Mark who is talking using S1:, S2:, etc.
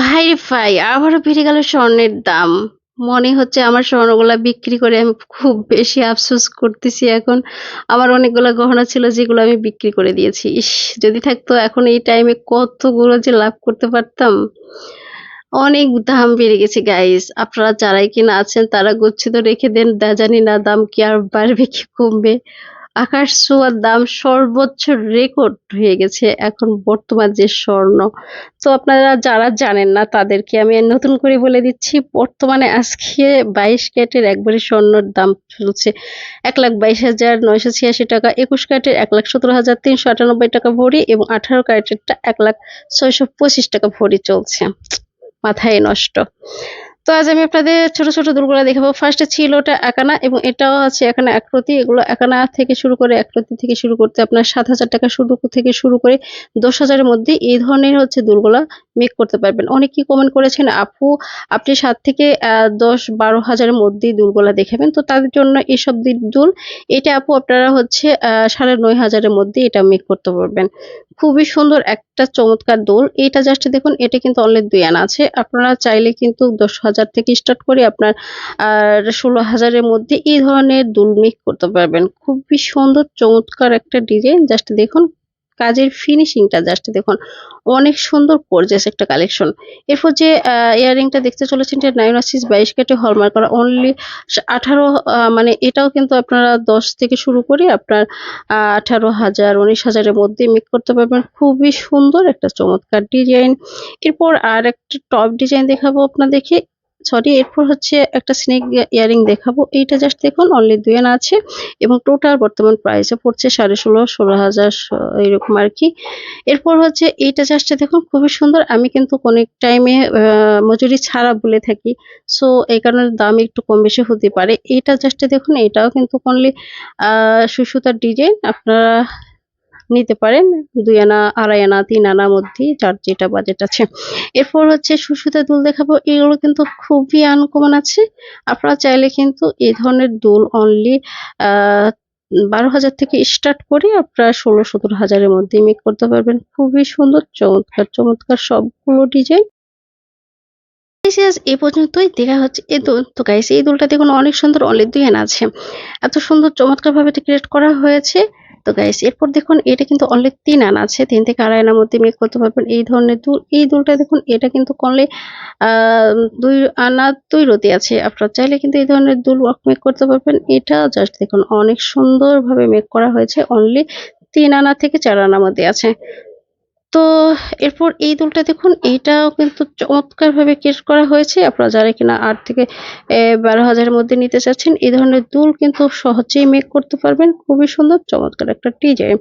S1: ভাই ভাই আবারও বেড়ে গেল স্বর্ণের দাম। মনে হচ্ছে আমার স্বর্ণগুলা বিক্রি করে আমি খুব বেশি আফসোস করতেছি এখন। আমার অনেকগুলো গহনা ছিল যেগুলো আমি বিক্রি করে দিয়েছি। ইস! যদি থাকতো এখন এই টাইমে কতগুলো যে লাভ করতে পারতাম। অনেক দাম বেড়ে গেছে গাইস। আপনারা যারাই কিনা আছেন, তারা গচ্ছিত রেখে দেন। জানি না দাম কি আর বাড়বে, কি কমবে। আকাশ ছোঁয়ার দাম সর্বোচ্চ রেকর্ড হয়ে গেছে এখন বর্তমান যে স্বর্ণ। তো আপনারা যারা জানেন না তাদেরকে আমি নতুন করে বলে দিচ্ছি বর্তমানে আজকে ২২ ক্যারেটের একবারে স্বর্ণের দাম চলছে ১,২২,৯৮৬ টাকা, ২১ ক্যারেটের ১,১৭,৩৯৮ টাকা ভরি এবং ১৮ ক্যারেটেরটা ১,৬২৫ টাকা ভরি চলছে। মাথায় নষ্ট। তো আজ আমি আপনাদের ছোট, ছোট দুলগুলা দেখাবো। ফার্স্টে ছিল ওটা একানা এবং এটাও আছে এখানে একরতি। এগুলো একানা থেকে শুরু করে একরতি থেকে শুরু করতে আপনার ৭,০০০ টাকা শুরু থেকে শুরু করে দশ হাজারের মধ্যে এই ধরনের হচ্ছে দুলগুলা মেক করতে পারবেন। অনেকেই কমেন্ট করেছেন আপু আপনি সাত থেকে আ ১০-১২ হাজারের মধ্যেই দুলগুলা দেখাবেন। তো তাদের জন্য এসব দুল এটা আপু আপনারা হচ্ছে সাড়ে নয় হাজারের মধ্যে এটা মেক করতে পারবেন। খুবই সুন্দর একটা চমৎকার দোল। এটা জাস্ট দেখুন এটা কিন্তু অনলি দুই আনা আছে। আপনারা চাইলে কিন্তু ১০,০০০ থেকে স্টার্ট করে আপনার আর ১৬,০০০ এর মধ্যে এই ধরনের দুল মেক করতে পারবেন। খুবই সুন্দর চমৎকার একটা ডিজাইন জাস্ট দেখুন কাজের ফিনিশিংটা জাস্ট দেখুন অনেক সুন্দর গর্জিয়াস একটা কালেকশন। এরপর যে ইয়াররিংটা দেখতে চলেছেন এটা 9 আশিস ২২ ক্যারেটে হলমার্ক করা অনলি ১৮ আ মানে এটাও কিন্তু আপনারা ১০ থেকে শুরু করে আপনার আঠারো হাজার উনিশ হাজারের মধ্যে মেক করতে পারবেন। খুবই সুন্দর একটা চমৎকার ডিজাইন। এরপর আর একটা টপ ডিজাইন দেখাবো আপনাদেরকে। সরি এরপর হচ্ছে একটা স্নেক ইয়ারিং দেখাবো। এইটা জাস্ট দেখুন অনলি ২ আনা আছে এবং টোটাল বর্তমান প্রাইসে পড়ছে ১৫,৫০ ১৬,০০০ স এরকম আর কি এরপর হচ্ছে এইটা জাস্ট দেখুন খুবই সুন্দর। আমি কিন্তু অনেক টাইমে মজুরি ছাড়া বলে থাকি। সো এই কারণে দাম একটু কম বেশি হতে পারে। এইটা জাস্ট দেখুন এটাও কিন্তু অনলি আ সুই সুতার ডিজাইন আপনারা নিতে পারেন। দুই আনা, ২.৫ আনা, তিন আনার মধ্যেই যার যেটা বাজেট আছে। এরপর হচ্ছে সুতার দুল দেখাবো। এগুলো কিন্তু খুবই আনকমন আছে। আপনারা চাইলে কিন্তু এই ধরনের দুল অনলি বারো হাজার থেকে স্টার্ট করে আপনারা ১৬,০০০-১৭,০০০ হাজারের মধ্যে মেক করতে পারবেন। খুবই সুন্দর চমৎকার, চমৎকার সবগুলো ডিজাইন। এ পর্যন্তই দেখা হচ্ছে এই দুল। তো গাইস এই দুলটা দেখুন অনেক সুন্দর অনেক ২ আনা আছে। এত সুন্দর চমৎকারভাবে এটা ক্রিয়েট করা হয়েছে। তো গাইস এরপর দেখুন, এটা কিন্তু অনলি তিন আনা আছে। তিন থেকে ২.৫ আনার মধ্যে মেক করতে পারবেন এই ধরনের দুল। এই দুলটা দেখুন, এটা কিন্তু অনলি দুই আনা দুই রতি আছে। আপনার চাইলে কিন্তু এই ধরনের দুল ওয়ার্ক মেক করতে পারবেন। এটা জাস্ট দেখুন, অনেক সুন্দরভাবে মেক করা হয়েছে। অনলি তিন আনা থেকে চার আনার মধ্যে আছে। তো এরপর এই দুলটা দেখুন এইটাও কিন্তু চমৎকারভাবে কেস করা হয়েছে। আপনারা যারা কিনা আট থেকে ১২,০০০ এর মধ্যে নিতে চাচ্ছেন এই ধরনের দুল কিন্তু সহজেই মেক করতে পারবেন। খুবই সুন্দর চমৎকার একটা ডিজাইন।